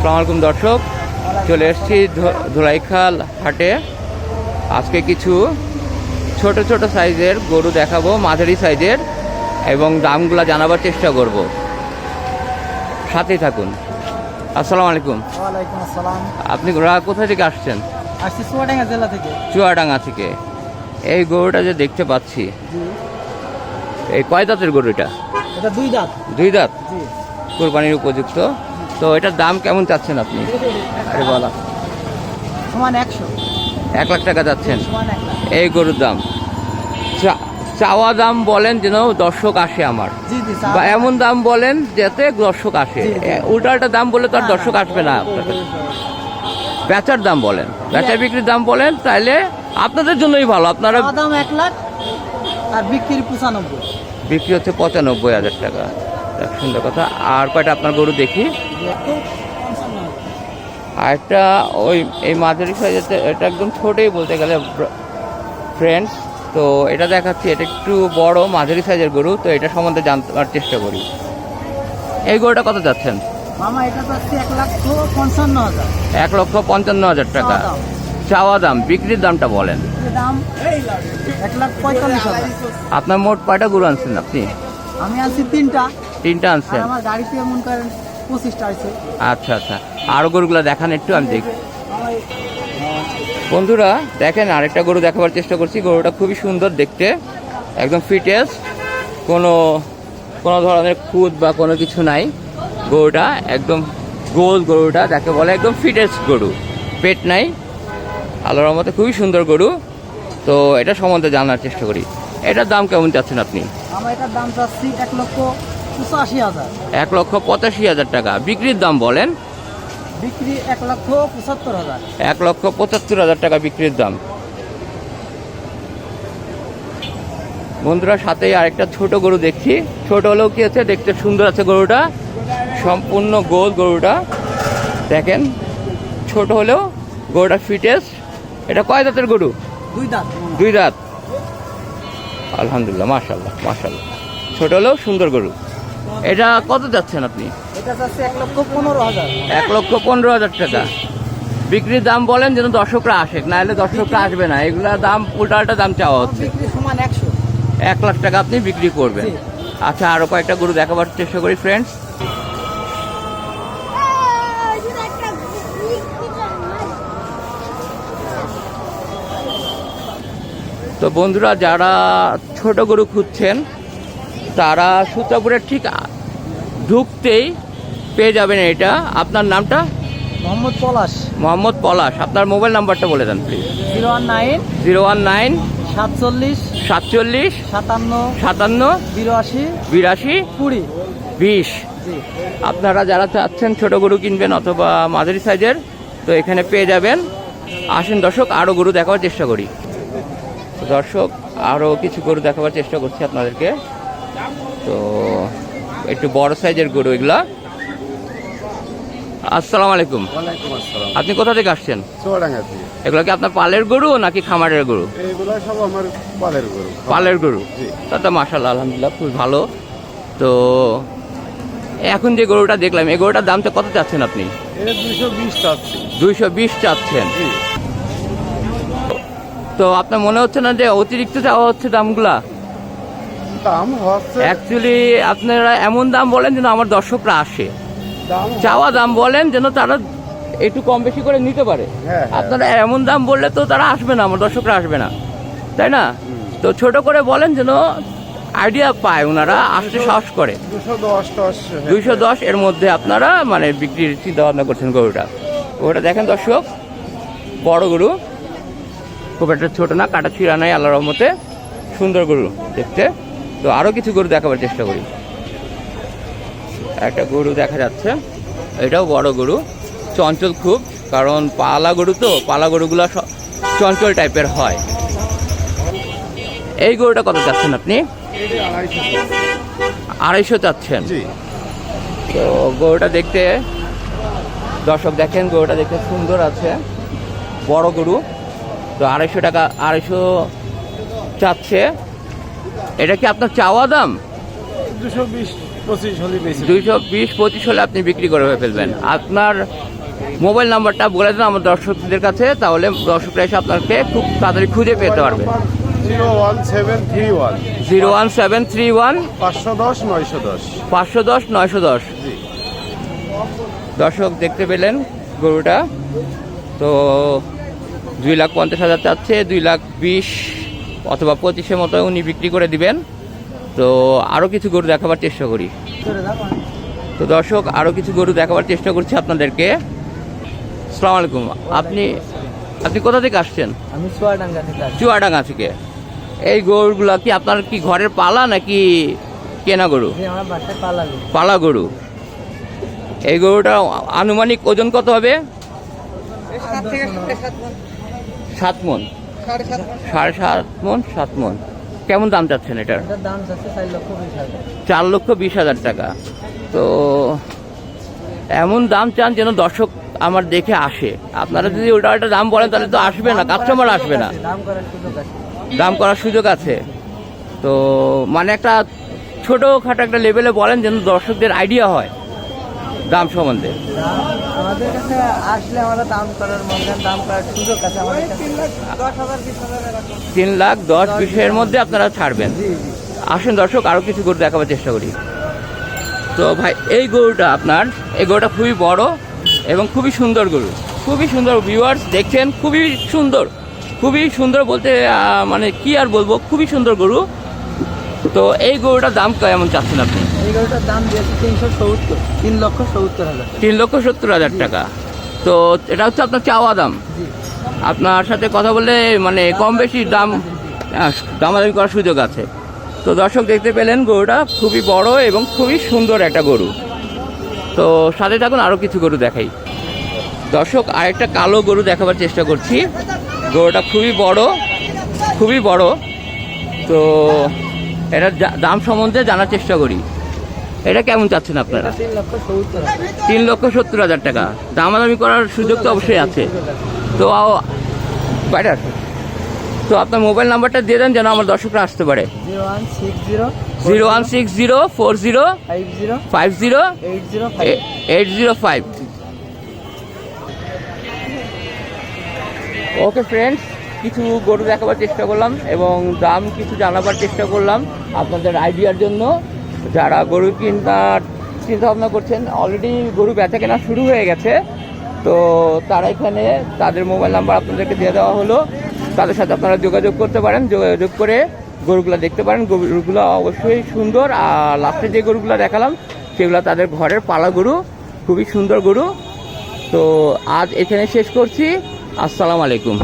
আসসালামু আলাইকুম দর্শক চলে এসেছি ধুলাইখাল হাটে। আজকে কিছু ছোট ছোট সাইজের গরু দেখাবো মাঝারি সাইজের এবং দামগুলো জানাবার চেষ্টা করব। সাথেই থাকুন। আসসালামু। আলাইকুম আপনি কোথা থেকে আসছেন? আসছি চুয়াডাঙ্গা জেলা থেকে। চুয়াডাঙ্গা থেকে। এই গরুটা যে দেখতে পাচ্ছি এই কয় দাঁতের গরুটা এটা? এটা দুই দাঁত। দুই দাঁত? জি। কোরবানির উপযুক্ত। তো এটার দাম কেমন চাচ্ছেন আপনি? আরে বলা সমান একশো। এক লাখ টাকা যাচ্ছেন। এই গরুর দাম। চাওয়া দাম বলেন যেন দর্শক আসে আমার। বা এমন দাম বলেন যাতে দর্শক আসে। উল্টাটা দাম বলে তো আর দর্শক আসবে না। বেচার দাম বলেন। বেচা বিক্রির দাম বলেন তাইলে আপনাদের জন্যই ভালো। আপনারা দাম এক লাখ আর বিক্রি পঁচানব্বই। বিক্রি হচ্ছে পঁচানব্বই হাজার টাকা। যাক, সুন্দর কথা। আর কয়টা আপনার গরু দেখি? আর একটা ওই এই মাঝারি সাইজের এটা একদম ছোটই বলতে গেলে ফ্রেন্ডস তো এটা দেখাচ্ছি এটা একটু বড় মাঝারি সাইজের গরু। তো এটা সম্বন্ধে জানতে চেষ্টা করি। এই গরুটা কত যাচ্ছেন? এক লক্ষ পঞ্চান্ন হাজার টাকা। চাওয়া দাম। বিক্রির দামটা বলেন। আপনার মোট কয়টা গরু আনছেন আপনি? আমি আছি তিনটা। তিনটা আনছেন? আমার গাড়িতে মনে করেন পঁচিশটা আছে। আচ্ছা আচ্ছা। আরও গরুগুলো দেখান একটু আমি দেখি। বন্ধুরা দেখেন আরেকটা গরু দেখাবার চেষ্টা করছি। গরুটা খুবই সুন্দর দেখতে। একদম ফিটেস্ট কোনো কোনো ধরনের খুদ বা কোনো কিছু নাই গরুটা। একদম গোল গরুটা যাকে বলে একদম ফিটেস্ট গরু। পেট নাই। আল্লাহর রহমতে খুবই সুন্দর গরু। তো এটা সম্বন্ধে জানার চেষ্টা করি। এটার দাম কেমন চাচ্ছেন আপনি? আমার এটার দাম চাচ্ছি এক লক্ষ এক লক্ষ পঁচাশি হাজার টাকা। বিক্রির দাম বলেন। বিক্রি এক লক্ষ পঁচাত্তর হাজার। এক লক্ষ পঁচাত্তর হাজার টাকা বিক্রির দাম। বন্ধুরা সাথে আরেকটা ছোট গরু দেখছি। ছোট হলেও কি আছে? দেখতে সুন্দর আছে গরুটা। সম্পূর্ণ গোল গরুটা। দেখেন ছোট হলেও গরুটা ফিটেস্ট এটা কয় দাঁতের গরু? দুই দাঁত। দুই দাঁত। আলহামদুলিল্লাহ মাশাল্লাহ মাশাল্লাহ ছোট হলেও সুন্দর গরু। এটা কত যাচ্ছেন আপনি? এক লক্ষ পনেরো হাজার। টাকা। বিক্রির দাম বলেন যেন দর্শকরা আসে নাহলে দর্শকরা আসবে না। এগুলা দাম উল্টাল্টা দাম চাওয়া হচ্ছে। এক লাখ টাকা আপনি বিক্রি করবেন। আচ্ছা আরও কয়েকটা গরু দেখাবার চেষ্টা করি ফ্রেন্ডস তো বন্ধুরা যারা ছোট গরু খুঁজছেন তারা সুতাপুরের ঠিক ঢুকতেই পেয়ে যাবেন এটা। আপনার নামটা? মোহাম্মদ পলাশ। মোহাম্মদ পলাশ। আপনার মোবাইল নাম্বারটা বলে দেন please zero one nine zero one nine সাতচল্লিশ সাতচল্লিশ সাতান্ন সাতান্ন বিরাশি বিরাশি কুড়ি। বিশ। আপনারা যারা চাচ্ছেন ছোট গরু কিনবেন অথবা মাঝারি সাইজের তো এখানে পেয়ে যাবেন। আসেন দর্শক আরও গরু দেখাবার চেষ্টা করি। দর্শক আরও কিছু গরু দেখাবার চেষ্টা করছি আপনাদেরকে। তো একটু বড় সাইজের গরু এগুলা। আসসালামু আলাইকুম। আপনি কোথা থেকে আসছেন? এগুলো কি আপনার পালের গরু নাকি খামারের গরু? সব আমার পালের গরু। পালের গরু। তা তো মাসাল্লাহ আলহামদুলিল্লাহ খুব ভালো। তো এখন যে গরুটা দেখলাম এই গরুটার দামটা কত চাচ্ছেন আপনি? দুইশো বিশ চাচ্ছেন। তো আপনার মনে হচ্ছে না যে অতিরিক্ত চাওয়া হচ্ছে দামগুলা? দাম হচ্ছে? অ্যাকচুয়ালি আপনারা এমন দাম বলেন যেন আমার দর্শকরা আসে। চাওয়া দাম বলেন যেন তারা একটু কম বেশি করে নিতে পারে। হ্যাঁ, হ্যাঁ। আপনারা এমন দাম বললে তো তারা আসবে না আমার দর্শকরা আসবে না। তাই না? তো ছোট করে বলেন যেন আইডিয়া পায় ওনারা আসতে সাহস করে। দুইশো দশ এর মধ্যে আপনারা মানে বিক্রির চিন্তা ভাবনা করছেন গরুটা। গরুটা দেখেন দর্শক বড় গরু। খুব একটা ছোট না কাটা ছিঁড়া নাই আল্লাহর রহমতে। সুন্দর গরু দেখতে। তো আরও কিছু গরু দেখাবার চেষ্টা করি। একটা গরু দেখা যাচ্ছে। এটাও বড় গরু। চঞ্চল খুব কারণ পালা গরু তো পালা গরুগুলো সব চঞ্চল টাইপের হয়। এই গরুটা কত চাচ্ছেন আপনি? আড়াইশো চাচ্ছেন। তো গরুটা দেখতে দর্শক দেখেন গরুটা দেখতে সুন্দর আছে। বড় গরু। তো আড়াইশো টাকা আড়াইশো চাচ্ছে। এটা কি আপনার চাওয়া দাম? দুশো বিশ পঁচিশ হলে দুইশো বিশ পঁচিশ হলে আপনি বিক্রি করে ফেলবেন। আপনার মোবাইল নাম্বারটা বলে দেন আমার দর্শকদের কাছে তাহলে দর্শকরা এসে আপনাকে খুব তাড়াতাড়ি খুঁজে পেতে পারবে। Zero one seven three one. Zero one seven three one. পাঁচশো দশ নয়শো দশ। পাঁচশো দশ নয়শো দশ। দর্শক দেখতে পেলেন গরুটা। তো দুই লাখ পঞ্চাশ হাজার চাচ্ছে দুই লাখ বিশ অথবা পঁচিশের মতো উনি বিক্রি করে দিবেন। তো আরও কিছু গরু দেখাবার চেষ্টা করি। তো দর্শক আরও কিছু গরু দেখাবার চেষ্টা করছি আপনাদেরকে। সালাম আলাইকুম। আপনি আপনি কোথা থেকে আসছেন? আমি চুয়াডাঙ্গা থেকে চুয়াডাঙ্গা থেকে। এই গরুগুলা কি আপনার কি ঘরের পালা নাকি কেনা গরু? পালা গরু। এই গরুটা আনুমানিক ওজন কত হবে? সাত মন। সাড়ে সাত মন। সাত মন কেমন দাম চাচ্ছেন এটার? চার লক্ষ বিশ হাজার। টাকা। তো এমন দাম চান যেন দর্শক আমার দেখে আসে। আপনারা যদি ওটা একটা দাম বলেন তাহলে তো আসবে না কাস্টমার আসবে না। দাম করার সুযোগ আছে। দাম করার সুযোগ আছে। তো মানে একটা ছোটো খাটো একটা লেভেলে বলেন যেন দর্শকদের আইডিয়া হয়। দাম সম্বন্ধে? আমাদের কাছে আসলে আমরা দাম করার মধ্যে দাম করার সুযোগ আছে আমাদের কাছে। দশ হাজার বিশ হাজার এরকম। তিন লাখ দশ বিশের মধ্যে আপনারা ছাড়বেন। আসেন দর্শক আরও কিছু গরু দেখাবার চেষ্টা করি। তো ভাই এই গরুটা আপনার এই গরুটা খুবই বড় এবং খুবই সুন্দর গরু। খুবই সুন্দর ভিউয়ার্স দেখছেন খুবই সুন্দর। খুবই সুন্দর বলতে মানে কি আর বলব খুবই সুন্দর গরু। তো এই গরুটার দাম কেমন চাচ্ছেন আপনি? এই গরুটার দাম দিয়েছে তিনশো সত্তর তিন লক্ষ সত্তর হাজার তিন লক্ষ সত্তর হাজার টাকা। তো এটা হচ্ছে আপনার চাওয়া দাম। আপনার সাথে কথা বললে মানে কম বেশি দাম দামাদামি করার সুযোগ আছে। তো দর্শক দেখতে পেলেন গরুটা খুবই বড় এবং খুবই সুন্দর একটা গরু। তো সাথে থাকুন আরও কিছু গরু দেখাই। দর্শক আরেকটা কালো গরু দেখাবার চেষ্টা করছি। গরুটা খুবই বড় খুবই বড়। তো এটার দাম সম্বন্ধে জানার চেষ্টা করি। এটা কেমন চাচ্ছেন আপনারা? তিন লক্ষ সত্তর হাজার। টাকা। দামাদামি করার সুযোগ তো অবশ্যই আছে। তো বাইরে তো আপনার মোবাইল নাম্বারটা দিয়ে দেন যেন আমার দর্শকরা আসতে পারে। Zero one six zero four zero five zero eight zero five. Okay friends কিছু গরু দেখাবার চেষ্টা করলাম এবং দাম কিছু জানাবার চেষ্টা করলাম আপনাদের আইডিয়ার জন্য। যারা গরু কিনবার চিন্তা ভাবনা করছেন অলরেডি গরু বেচা কেনা শুরু হয়ে গেছে। তো তারা এখানে তাদের মোবাইল নাম্বার আপনাদেরকে দিয়ে দেওয়া হলো। তাদের সাথে আপনারা যোগাযোগ করতে পারেন, যোগাযোগ করে গরুগুলো দেখতে পারেন। গরুগুলো অবশ্যই সুন্দর। আর লাস্টে যে গরুগুলো দেখালাম, সেগুলো তাদের ঘরের পালা গরু, খুবই সুন্দর গরু। তো আজ এখানে শেষ করছি। আসসালামু আলাইকুম।